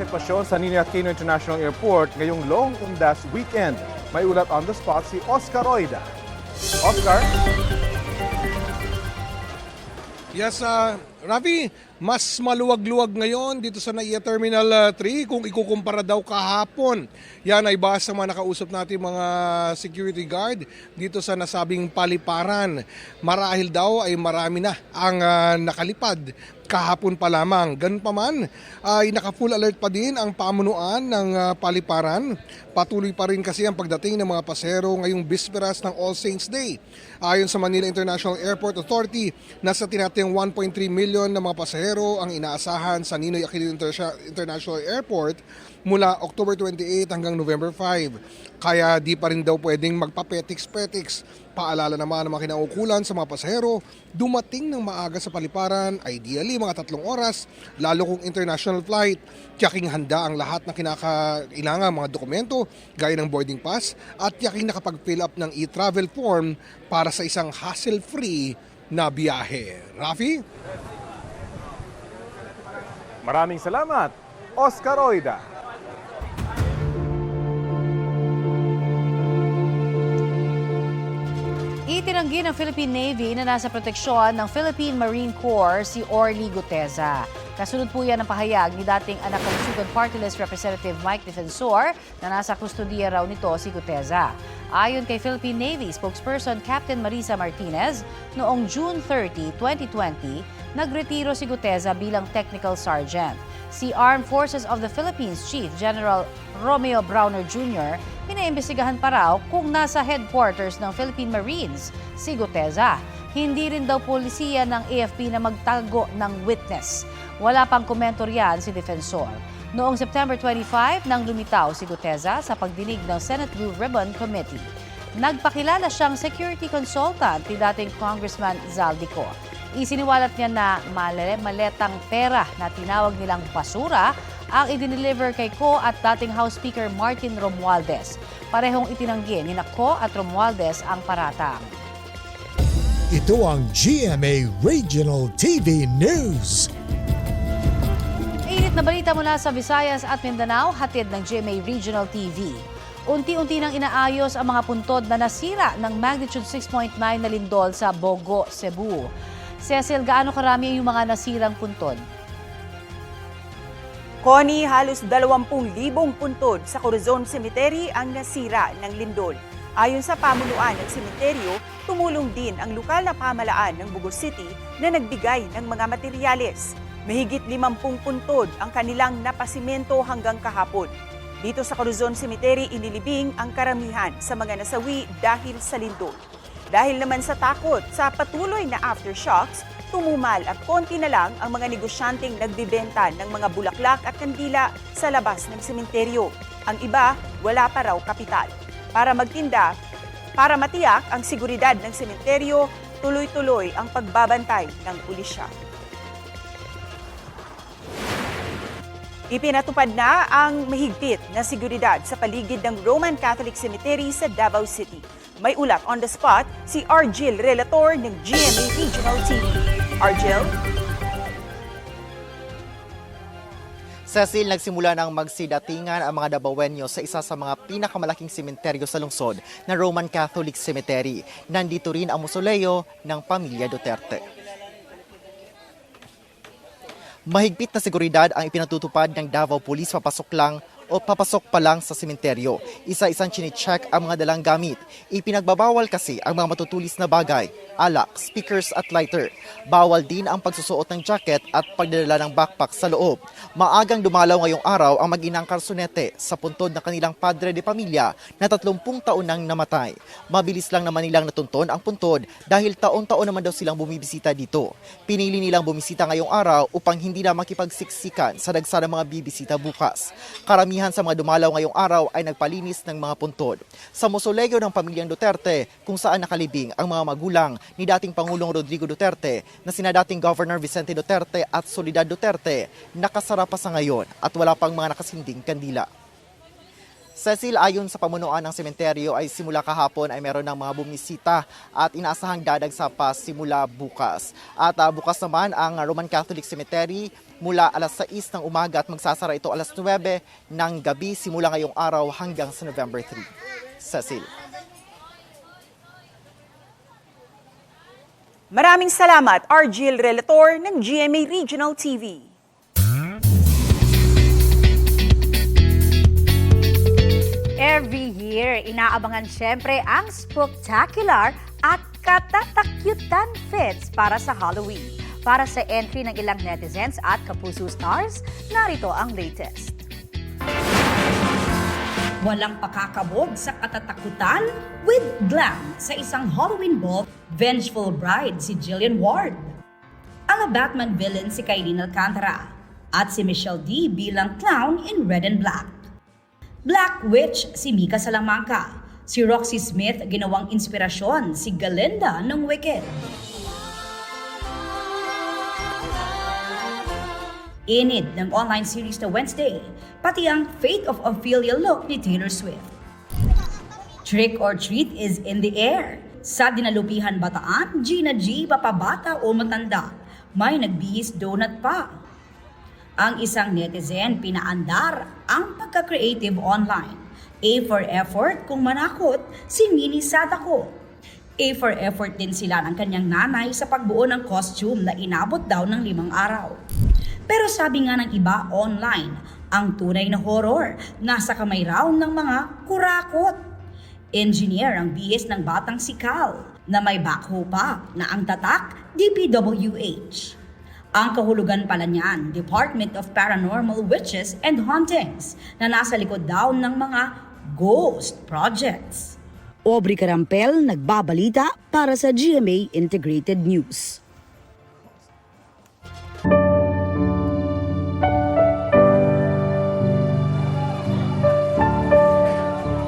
sitwasyon sa Ninoy Aquino International Airport ngayong long undas weekend. May ulat on the spot si Oscar Oida. Oscar? Yes, uh, Ravi, mas maluwag-luwag ngayon dito sa NAIA Terminal uh, 3 kung ikukumpara daw kahapon. Yan ay base sa mga nakausap natin mga security guard dito sa nasabing paliparan. Marahil daw ay marami na ang uh, nakalipad kahapon pa lamang. Ganun pa man, ay naka-full alert pa din ang pamunuan ng uh, paliparan. Patuloy pa rin kasi ang pagdating ng mga pasero ngayong bisperas ng All Saints Day. Ayon sa Manila International Airport Authority, nasa tinatayang 1.3 million na mga pasahero ang inaasahan sa Ninoy Aquino Inter- International Airport mula October 28 hanggang November 5. Kaya di pa rin daw pwedeng magpapetiks-petiks. Paalala naman ng mga kinaukulan sa mga pasahero, dumating ng maaga sa paliparan, ideally mga tatlong oras, lalo kung international flight. Tiyaking handa ang lahat ng kinakailangan mga dokumento, gaya ng boarding pass, at tiyaking nakapag-fill up ng e-travel form para sa isang hassle-free na biyahe. Rafi? Maraming salamat, Oscar Oida. Itinanggi ng Philippine Navy na nasa proteksyon ng Philippine Marine Corps si Orly Guteza. Kasunod po yan ang pahayag ni dating anak kalusugan party list Representative Mike Defensor na nasa kustodiya raw nito si Guteza. Ayon kay Philippine Navy spokesperson Captain Marisa Martinez, noong June 30, 2020, nagretiro si Guteza bilang technical sergeant. Si Armed Forces of the Philippines Chief General Romeo Browner Jr. pinaimbestigahan pa raw kung nasa headquarters ng Philippine Marines si Guteza. Hindi rin daw polisiya ng AFP na magtago ng witness. Wala pang komento riyan si Defensor. Noong September 25 nang lumitaw si Guteza sa pagdinig ng Senate Blue Ribbon Committee. Nagpakilala siyang security consultant ni dating Congressman Zaldico. Isiniwalat niya na male- maletang pera na tinawag nilang basura ang idiniliver kay Ko at dating House Speaker Martin Romualdez. Parehong itinanggi ni Ko at Romualdez ang paratang. Ito ang GMA Regional TV News. Init na balita mula sa Visayas at Mindanao, hatid ng GMA Regional TV. Unti-unti nang inaayos ang mga puntod na nasira ng magnitude 6.9 na lindol sa Bogo, Cebu. Cecil, gaano karami yung mga nasirang puntod? Connie, halos 20,000 puntod sa Corazon Cemetery ang nasira ng lindol. Ayon sa pamunuan ng sementeryo, tumulong din ang lokal na pamalaan ng Bugos City na nagbigay ng mga materyales. Mahigit 50 puntod ang kanilang napasimento hanggang kahapon. Dito sa Corazon Cemetery, inilibing ang karamihan sa mga nasawi dahil sa lindol. Dahil naman sa takot sa patuloy na aftershocks, tumumal at konti na lang ang mga negosyanteng nagbibenta ng mga bulaklak at kandila sa labas ng sementeryo. Ang iba, wala pa raw kapital. Para magtinda, para matiyak ang seguridad ng sementeryo, tuloy-tuloy ang pagbabantay ng pulisya. Ipinatupad na ang mahigpit na seguridad sa paligid ng Roman Catholic Cemetery sa Davao City. May ulat on the spot si Argil Relator ng GMA Regional TV. Argil? Cecil, nagsimula ng magsidatingan ang mga Dabawenyo sa isa sa mga pinakamalaking sementeryo sa lungsod na Roman Catholic Cemetery. Nandito rin ang musoleo ng pamilya Duterte. Mahigpit na seguridad ang ipinatutupad ng Davao Police papasok lang o papasok pa lang sa sementeryo. Isa-isang chine-check ang mga dalang gamit. Ipinagbabawal kasi ang mga matutulis na bagay, alak, speakers at lighter. Bawal din ang pagsusuot ng jacket at pagdadala ng backpack sa loob. Maagang dumalaw ngayong araw ang mag-inang karsonete sa puntod ng kanilang padre de pamilya na 30 taon nang namatay. Mabilis lang naman nilang natunton ang puntod dahil taon-taon naman daw silang bumibisita dito. Pinili nilang bumisita ngayong araw upang hindi na makipagsiksikan sa dagsa ng mga bibisita bukas. Karamihan sa mga dumalaw ngayong araw ay nagpalinis ng mga puntod. Sa musoleo ng pamilyang Duterte kung saan nakalibing ang mga magulang ni dating Pangulong Rodrigo Duterte na sina dating Governor Vicente Duterte at Solidad Duterte nakasara pa sa ngayon at wala pang mga nakasinding kandila. Cecil, ayon sa pamunuan ng sementeryo ay simula kahapon ay meron ng mga bumisita at inaasahang dadagsa pa simula bukas. At ah, bukas naman ang Roman Catholic Cemetery mula alas 6 ng umaga at magsasara ito alas 9 ng gabi simula ngayong araw hanggang sa November 3. Cecil. Maraming salamat, Argil Relator ng GMA Regional TV. Every year, inaabangan syempre ang spectacular at katatakyutan fits para sa Halloween. Para sa entry ng ilang netizens at kapuso stars, narito ang latest. Walang pakakabog sa katatakutan with glam sa isang Halloween ball, vengeful bride si Jillian Ward. Ang Batman villain si Kailin Alcantara at si Michelle D bilang clown in red and black. Black Witch si Mika Salamanca. Si Roxy Smith ginawang inspirasyon si Galinda ng Wicked. Inid ng online series na Wednesday, pati ang Fate of Ophelia look ni Taylor Swift. Trick or treat is in the air. Sa dinalupihan bataan, Gina G, papabata o matanda, may nagbihis donut pa. Ang isang netizen pinaandar ang pagka-creative online. A for effort kung manakot si Mini Sadako. A for effort din sila ng kanyang nanay sa pagbuo ng costume na inabot daw ng limang araw. Pero sabi nga ng iba online, ang tunay na horror nasa kamay raw ng mga kurakot. Engineer ang bihis ng batang si Cal na may backhoe pa na ang tatak DPWH. Ang kahulugan pala niyan, Department of Paranormal Witches and Hauntings na nasa likod daw ng mga ghost projects. Aubrey Carampel nagbabalita para sa GMA Integrated News.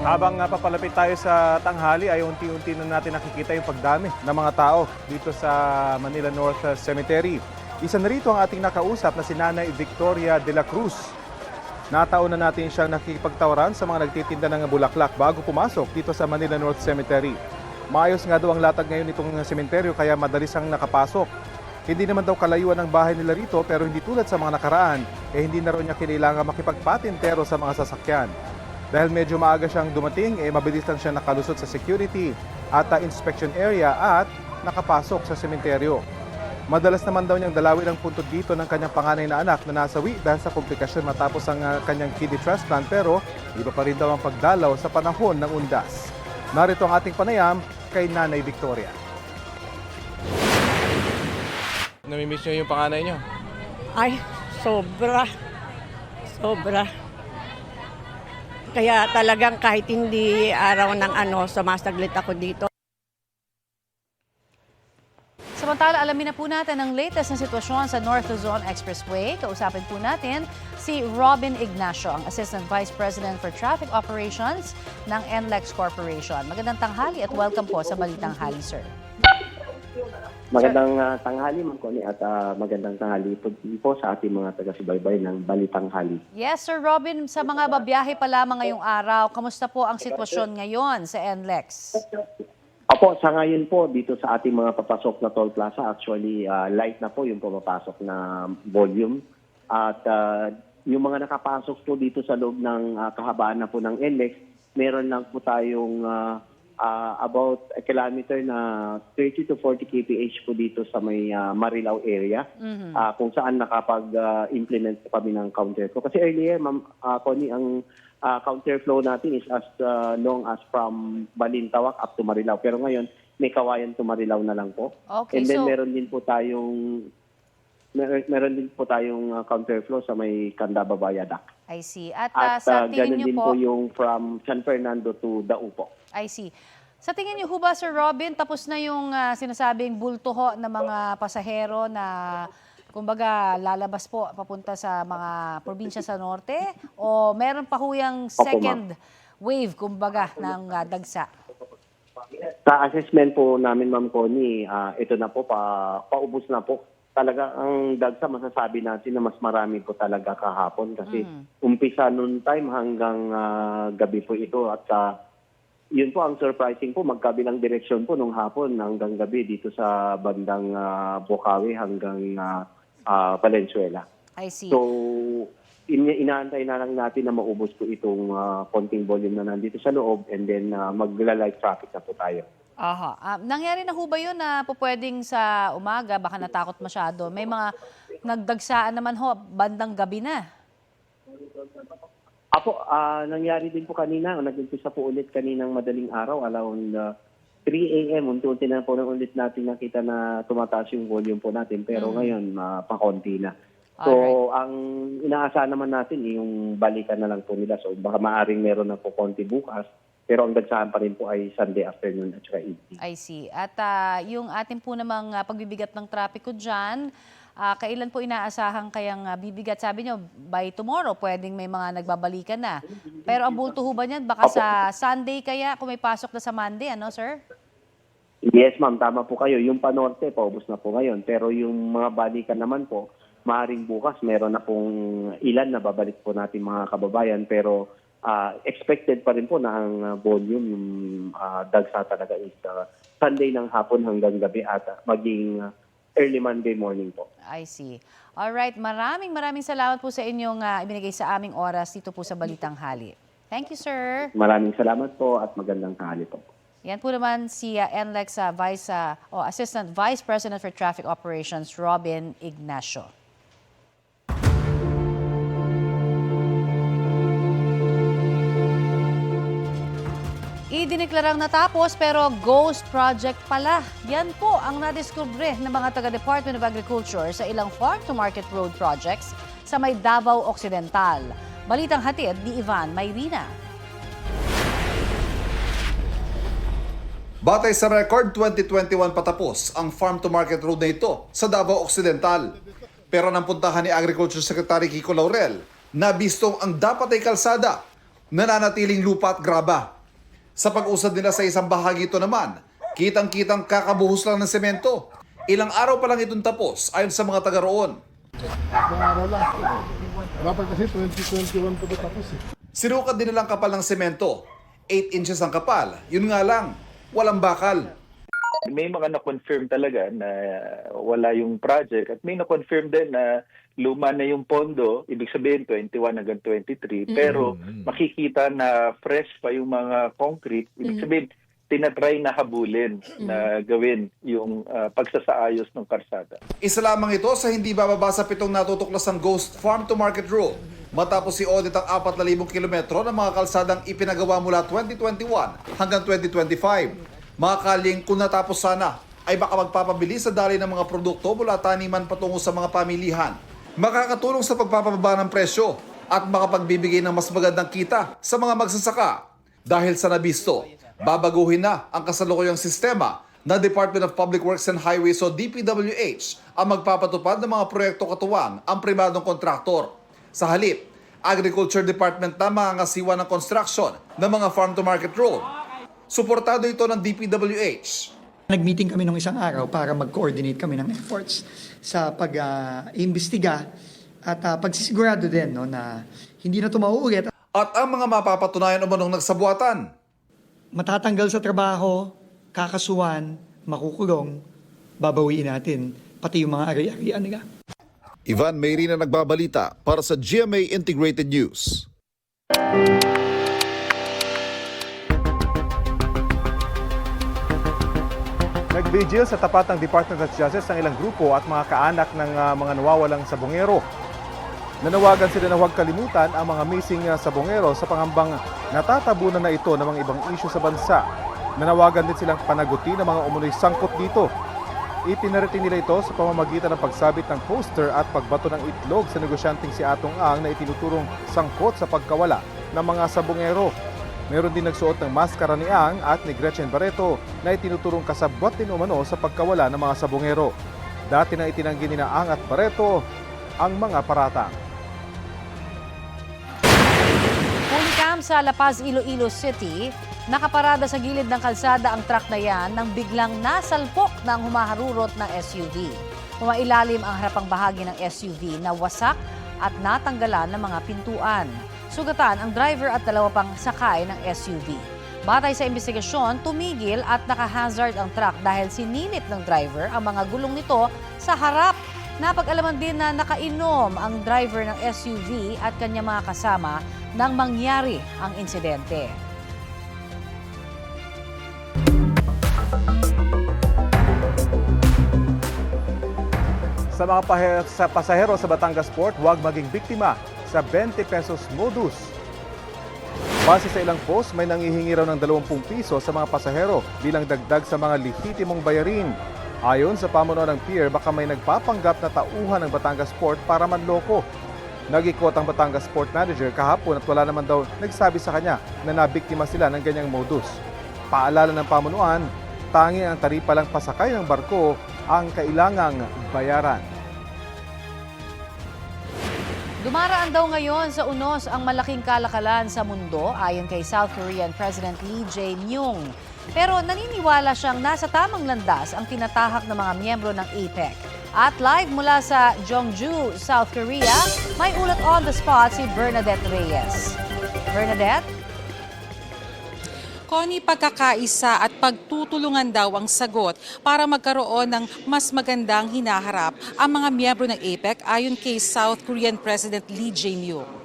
Habang nga papalapit tayo sa tanghali ay unti-unti na natin nakikita yung pagdami ng mga tao dito sa Manila North Cemetery. Isa na rito ang ating nakausap na si Nanay Victoria de la Cruz. Nataon na natin siyang nakikipagtawaran sa mga nagtitinda ng bulaklak bago pumasok dito sa Manila North Cemetery. Maayos nga daw ang latag ngayon nitong sementeryo kaya madalis ang nakapasok. Hindi naman daw kalayuan ang bahay nila rito pero hindi tulad sa mga nakaraan, eh hindi na rin niya kailangan makipagpatintero sa mga sasakyan. Dahil medyo maaga siyang dumating, eh mabilis lang siya nakalusot sa security at uh, inspection area at nakapasok sa sementeryo. Madalas naman daw niyang dalawin ang puntod dito ng kanyang panganay na anak na nasawi dahil sa komplikasyon matapos ang uh, kanyang kidney transplant pero iba pa rin daw ang pagdalaw sa panahon ng undas. Narito ang ating panayam kay Nanay Victoria. Namimiss nyo yung panganay nyo? Ay, sobra. Sobra. Kaya talagang kahit hindi araw ng ano, sumasaglit ako dito. Samantala, alamin na po natin ang latest na sitwasyon sa North Luzon Expressway. Kausapin po natin si Robin Ignacio, ang Assistant Vice President for Traffic Operations ng NLEX Corporation. Magandang tanghali at welcome po sa Balitang Hali, sir. Magandang ah, tanghali, Ma'am Connie, at ah, magandang tanghali po, po sa ating mga taga-subaybay ng Balitang Hali. Yes, Sir Robin, sa mga babiyahe pa lamang ngayong araw, kamusta po ang sitwasyon ngayon sa NLEX? Opo, sa ngayon po, dito sa ating mga papasok na toll plaza, actually, ah, light na po yung pumapasok na volume. At ah, yung mga nakapasok po dito sa loob ng ah, kahabaan na po ng NLEX, meron lang po tayong ah, ah, about a kilometer na 30 to 40 kph po dito sa may ah, Marilao area. Ah, kung saan nakapag-implement po kami ng counter flow. Kasi earlier, Ma'am ah, Connie, ang ah, counter flow natin is as ah, long as from Balintawak up to Marilao. Pero ngayon, may kawayan to Marilao na lang po. Okay, And then so- meron din po tayong meron, meron din po tayong ah, counter flow sa may Candaba Viaduct. I see. At, ah, At sa ah, tingin niyo din po, po yung from San Fernando to Daupo. I see. Sa tingin niyo ho ba, Sir Robin, tapos na yung ah, sinasabing bulto ho ng mga pasahero na kumbaga lalabas po papunta sa mga probinsya sa norte? O meron pa ho yung second wave, kumbaga, ng ah, dagsa? Sa assessment po namin, Ma'am Connie, ah, ito na po, pa, paubos na po. Talaga ang dagsa masasabi natin na mas marami po talaga kahapon kasi umpisa noon time hanggang ah, gabi po ito at ah, yun po ang surprising po magkabilang direksyon po nung hapon hanggang gabi dito sa bandang ah, Bukawi hanggang ah, ah, Valenzuela. I see. So, in, inaantay na lang natin na maubos po itong ah, konting volume na nandito sa loob and then uh, magla-light traffic na po tayo. Aha. Ah, nangyari na ho ba yun na po pwedeng sa umaga, baka natakot masyado? May mga nagdagsaan naman ho, bandang gabi na. Apo, ah, nangyari din po kanina, nag-umpisa po ulit kaninang madaling araw, around ah, 3 a.m. Unti-unti na po na ulit natin nakita na tumataas yung volume po natin, pero ngayon, uh, pakonti na. So, ang inaasahan naman natin, yung balikan na lang po nila. So, baka maaring meron na po konti bukas, pero ang dagsahan pa rin po ay Sunday afternoon at saka evening. I see. At ah, yung ating po namang ah, pagbibigat ng trapiko dyan, ah, kailan po inaasahan kayang ah, bibigat? Sabi nyo, by tomorrow, pwedeng may mga nagbabalikan na. Pero ang bulto ho ba niyan? Baka sa Sunday kaya, kung may pasok na sa Monday, ano sir? Yes, ma'am, tama po kayo. Yung panorte, paubos na po ngayon. Pero yung mga balikan naman po, maaaring bukas, meron na pong ilan na babalik po natin mga kababayan. Pero ah, expected pa rin po na ang volume, yung ah, dagsa talaga is ah, Sunday ng hapon hanggang gabi at maging ah, early Monday morning po. I see. Alright, maraming maraming salamat po sa inyong ah, ibinigay sa aming oras dito po sa Balitang Hali. Thank you, sir. Maraming salamat po at magandang tanghali po. Yan po naman si uh, NLEX uh, Vice, uh, o Assistant Vice President for Traffic Operations, Robin Ignacio. Idineklarang natapos pero ghost project pala. Yan po ang nadiskubre ng mga taga-Department of Agriculture sa ilang farm-to-market road projects sa may Davao Occidental. Balitang hatid ni Ivan Mayrina. Batay sa record, 2021 patapos ang farm-to-market road na ito sa Davao Occidental. Pero nang puntahan ni Agriculture Secretary Kiko Laurel, nabistong ang dapat ay kalsada, nananatiling lupa at graba. Sa pag-usad nila sa isang bahagi ito naman, kitang-kitang kakabuhos lang ng semento. Ilang araw pa lang itong tapos ayon sa mga taga roon. Dapat kasi 2021 pa tapos eh. Sinukat din nilang kapal ng semento. 8 inches ang kapal. Yun nga lang, walang bakal. may mga na-confirm talaga na wala yung project at may na-confirm din na luma na yung pondo, ibig sabihin 21 hanggang 23, pero makikita na fresh pa yung mga concrete, ibig sabihin tinatry na habulin na gawin yung ah, pagsasaayos ng karsada. Isa lamang ito sa hindi bababa sa pitong natutuklasang Ghost Farm to Market Rule matapos si audit ang 4,000 kilometro ng mga kalsadang ipinagawa mula 2021 hanggang 2025. Mga kaling kung natapos sana ay baka magpapabili sa dali ng mga produkto mula taniman patungo sa mga pamilihan. Makakatulong sa pagpapababa ng presyo at makapagbibigay ng mas magandang kita sa mga magsasaka. Dahil sa nabisto, babaguhin na ang kasalukuyang sistema na Department of Public Works and Highways o DPWH ang magpapatupad ng mga proyekto katuwang ang pribadong kontraktor. Sa halip, Agriculture Department na mangangasiwa ng construction ng mga farm-to-market road. Suportado ito ng DPWH. Nag-meeting kami nung isang araw para mag-coordinate kami ng efforts sa pag-imbestiga at ah, pagsisigurado din no, na hindi na ito mauulit. At ang mga mapapatunayan umanong nagsabuatan. Matatanggal sa trabaho, kakasuhan, makukulong, babawiin natin pati yung mga ari-arian nila. Ivan Mayrina nagbabalita para sa GMA Integrated News. Nag-vigil sa tapat ng Department of Justice ang ilang grupo at mga kaanak ng ah, mga nawawalang sabongero. Nanawagan sila na huwag kalimutan ang mga missing ah, sabongero sa pangambang natatabunan na ito ng mga ibang isyu sa bansa. Nanawagan din silang panagutin ang mga umunoy sangkot dito. Ipinarating nila ito sa pamamagitan ng pagsabit ng poster at pagbato ng itlog sa negosyanteng si Atong Ang na itinuturong sangkot sa pagkawala ng mga sabongero. Meron din nagsuot ng maskara ni Ang at ni Gretchen Barreto na itinuturong kasabwat din umano sa pagkawala ng mga sabongero. Dati na itinanggi ni na Ang at Barreto ang mga paratang. Pulicam sa La Paz, Iloilo City, nakaparada sa gilid ng kalsada ang truck na yan nang biglang nasalpok ng humaharurot ng SUV. Pumailalim ang harapang bahagi ng SUV na wasak at natanggalan ng mga pintuan. Sugatan ang driver at dalawa pang sakay ng SUV. Batay sa investigasyon, tumigil at nakahazard ang truck dahil sinilip ng driver ang mga gulong nito sa harap Napag-alaman din na nakainom ang driver ng SUV at kanyang mga kasama nang mangyari ang insidente. Sa mga pahe- sa pasahero sa Batangas Port, huwag maging biktima sa 20 pesos modus. Base sa ilang post, may nangihingi raw ng 20 piso sa mga pasahero bilang dagdag sa mga lehitimong bayarin. Ayon sa pamuno ng pier, baka may nagpapanggap na tauhan ng Batangas Port para manloko. Nagikot ang Batangas Port Manager kahapon at wala naman daw nagsabi sa kanya na nabiktima sila ng ganyang modus. Paalala ng pamunuan, tanging ang taripa lang pasakay ng barko ang kailangang bayaran. Dumaraan daw ngayon sa unos ang malaking kalakalan sa mundo ayon kay South Korean President Lee Jae-myung. Pero naniniwala siyang nasa tamang landas ang tinatahak ng mga miyembro ng APEC. At live mula sa Jeongju, South Korea, may ulat on the spot si Bernadette Reyes. Bernadette? Connie, pagkakaisa at pagtutulungan daw ang sagot para magkaroon ng mas magandang hinaharap ang mga miyembro ng APEC ayon kay South Korean President Lee Jae-myung.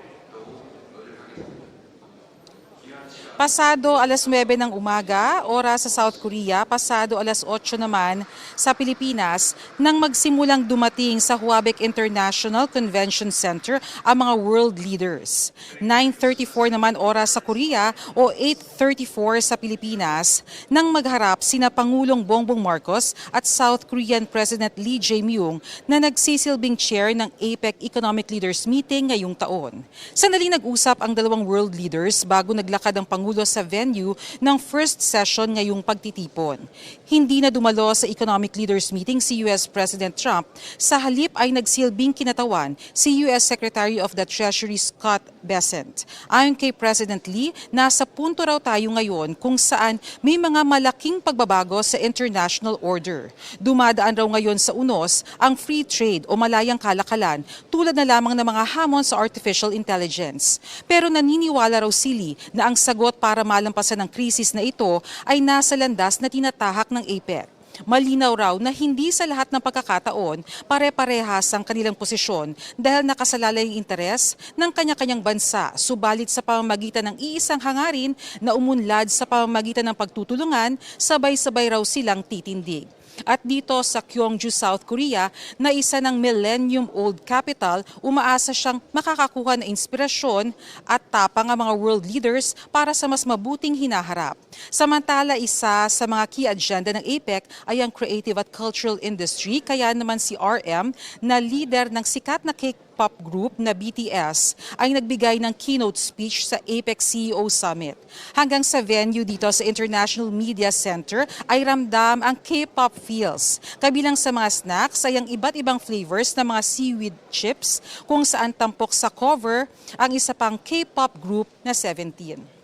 Pasado alas 9 ng umaga, oras sa South Korea, pasado alas 8 naman sa Pilipinas, nang magsimulang dumating sa Huabec International Convention Center ang mga world leaders. 9.34 naman oras sa Korea o 8.34 sa Pilipinas, nang magharap sina Pangulong Bongbong Marcos at South Korean President Lee Jae-myung na nagsisilbing chair ng APEC Economic Leaders Meeting ngayong taon. Sandali nag-usap ang dalawang world leaders bago naglakad ang Pangulo sa venue ng first session ngayong pagtitipon. Hindi na dumalo sa Economic Leaders Meeting si US President Trump. Sa halip ay nagsilbing kinatawan si US Secretary of the Treasury Scott Bessent. Ayon kay President Lee, nasa punto raw tayo ngayon kung saan may mga malaking pagbabago sa international order. Dumadaan raw ngayon sa unos ang free trade o malayang kalakalan tulad na lamang ng mga hamon sa artificial intelligence. Pero naniniwala raw si Lee na ang sagot para malampasan ang krisis na ito ay nasa landas na tinatahak ng APEC. Malinaw raw na hindi sa lahat ng pagkakataon pare-parehas ang kanilang posisyon dahil nakasalalay ang interes ng kanya-kanyang bansa, subalit sa pamamagitan ng iisang hangarin na umunlad sa pamamagitan ng pagtutulungan, sabay-sabay raw silang titindig. At dito sa Gyeongju, South Korea, na isa ng millennium-old capital, umaasa siyang makakakuha ng inspirasyon at tapang ang mga world leaders para sa mas mabuting hinaharap. Samantala, isa sa mga key agenda ng APEC ay ang creative at cultural industry, kaya naman si RM na leader ng sikat na K pop group na BTS ay nagbigay ng keynote speech sa APEC CEO Summit. Hanggang sa venue dito sa International Media Center ay ramdam ang K-pop feels. Kabilang sa mga snacks ay ang iba't ibang flavors ng mga seaweed chips kung saan tampok sa cover ang isa pang K-pop group na 17.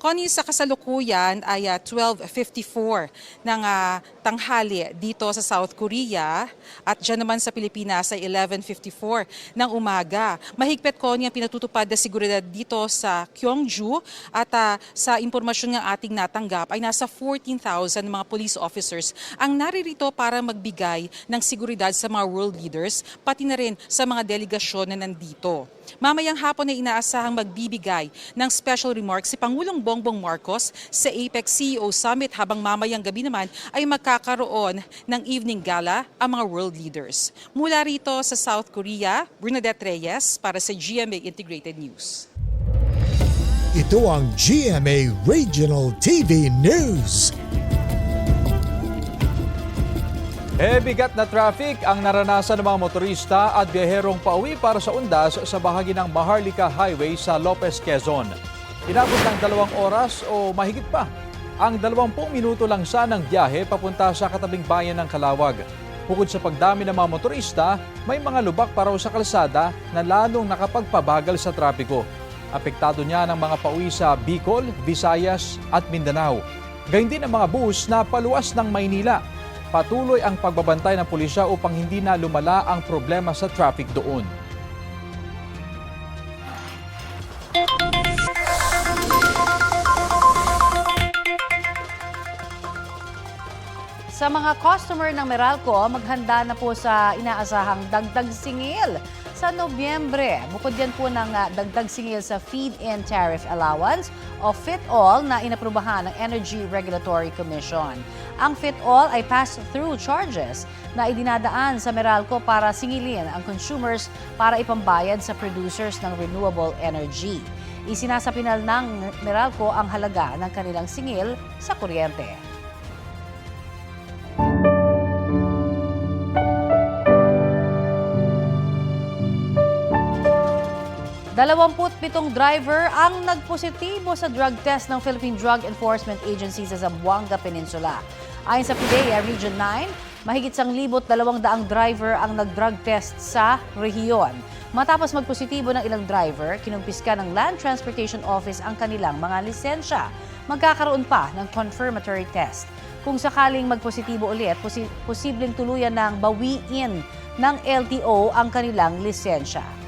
Connie, sa kasalukuyan ay ah, 12.54 ng ah, tanghali dito sa South Korea at dyan naman sa Pilipinas ay 11.54 ng umaga. Mahigpit, Connie, ang pinatutupad na seguridad dito sa Gyeongju at ah, sa impormasyon nga ating natanggap ay nasa 14,000 mga police officers ang naririto para magbigay ng seguridad sa mga world leaders pati na rin sa mga delegasyon na nandito. Mamayang hapon ay inaasahang magbibigay ng special remarks si Pangulong Bongbong Marcos sa APEC CEO Summit habang mamayang gabi naman ay magkakaroon ng evening gala ang mga world leaders. Mula rito sa South Korea, Bernadette Reyes para sa GMA Integrated News. Ito ang GMA Regional TV News. Eh, bigat na traffic ang naranasan ng mga motorista at biyaherong pauwi para sa undas sa bahagi ng Maharlika Highway sa Lopez, Quezon. Inabot ng dalawang oras o mahigit pa. Ang 20 minuto lang sanang biyahe papunta sa katabing bayan ng Kalawag. Bukod sa pagdami ng mga motorista, may mga lubak pa raw sa kalsada na lalong nakapagpabagal sa trapiko. Apektado niya ng mga pauwi sa Bicol, Visayas at Mindanao. Gayun din ang mga bus na paluwas ng Maynila patuloy ang pagbabantay ng pulisya upang hindi na lumala ang problema sa traffic doon. Sa mga customer ng Meralco, maghanda na po sa inaasahang dagdag singil sa Nobyembre. Bukod yan po ng ah, dagdag singil sa feed-in tariff allowance o FIT-all na inaprubahan ng Energy Regulatory Commission. Ang FIT-all ay pass-through charges na idinadaan sa Meralco para singilin ang consumers para ipambayad sa producers ng renewable energy. Isinasapinal ng Meralco ang halaga ng kanilang singil sa kuryente. 27 driver ang nagpositibo sa drug test ng Philippine Drug Enforcement Agency sa Zamboanga Peninsula. Ayon sa PIDEA Region 9, mahigit sang libot dalawang daang driver ang nag-drug test sa rehiyon. Matapos magpositibo ng ilang driver, kinumpiska ng Land Transportation Office ang kanilang mga lisensya. Magkakaroon pa ng confirmatory test. Kung sakaling magpositibo ulit, posi- posibleng tuluyan ng bawiin ng LTO ang kanilang lisensya.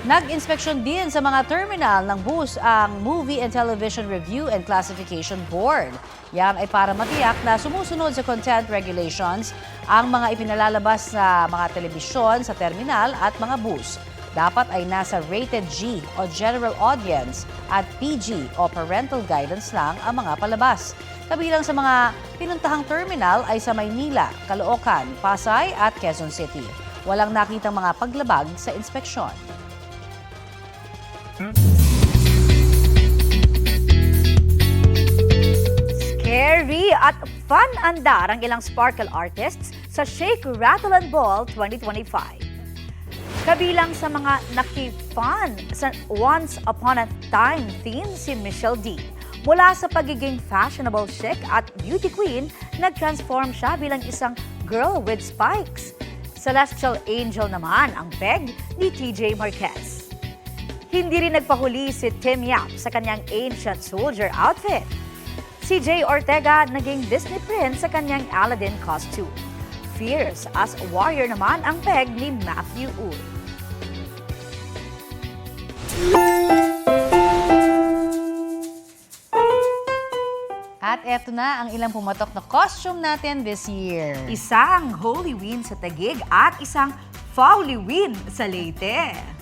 Nag-inspeksyon din sa mga terminal ng bus ang Movie and Television Review and Classification Board. Yan ay para matiyak na sumusunod sa content regulations ang mga ipinalalabas na mga telebisyon sa terminal at mga bus. Dapat ay nasa rated G o general audience at PG o parental guidance lang ang mga palabas. Kabilang sa mga pinuntahang terminal ay sa Maynila, Caloocan, Pasay at Quezon City. Walang nakitang mga paglabag sa inspeksyon. Scary at fun andar ang ilang sparkle artists sa Shake, Rattle and Ball 2025. Kabilang sa mga naki-fun sa Once Upon a Time theme si Michelle D. Mula sa pagiging fashionable chic at beauty queen, nag-transform siya bilang isang girl with spikes. Celestial angel naman ang peg ni TJ Marquez. Hindi rin nagpahuli si Tim Yap sa kanyang ancient soldier outfit. Si Jay Ortega naging Disney prince sa kanyang Aladdin costume. Fierce as warrior naman ang peg ni Matthew Uy. At eto na ang ilang pumatok na costume natin this year. Isang Holy Win sa Tagig at isang Foully Win sa Leyte.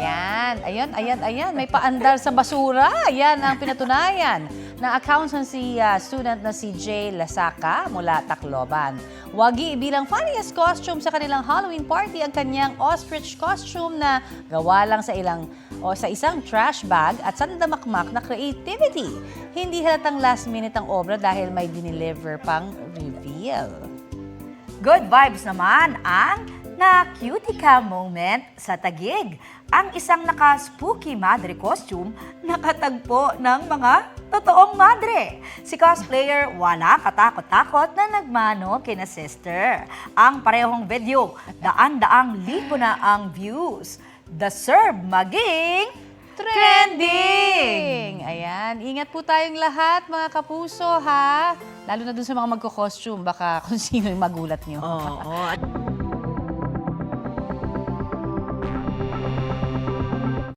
Ayan, ayan, ayan, ayan. May paandar sa basura. Ayan ang pinatunayan ng accountancy uh, student na si Jay Lasaka mula Tacloban. Wagi bilang funniest costume sa kanilang Halloween party ang kanyang ostrich costume na gawa lang sa ilang o sa isang trash bag at sandamakmak na creativity. Hindi halatang last minute ang obra dahil may dineliver pang reveal. Good vibes naman ang na cutie ka moment sa Tagig. Ang isang naka-spooky madre costume nakatagpo ng mga totoong madre. Si cosplayer wala katakot-takot na nagmano kina sister. Ang parehong video, daan-daang libo na ang views. The serve maging trending! Ayan, ingat po tayong lahat mga kapuso ha. Lalo na dun sa mga magko-costume, baka kung sino yung magulat nyo. Oo.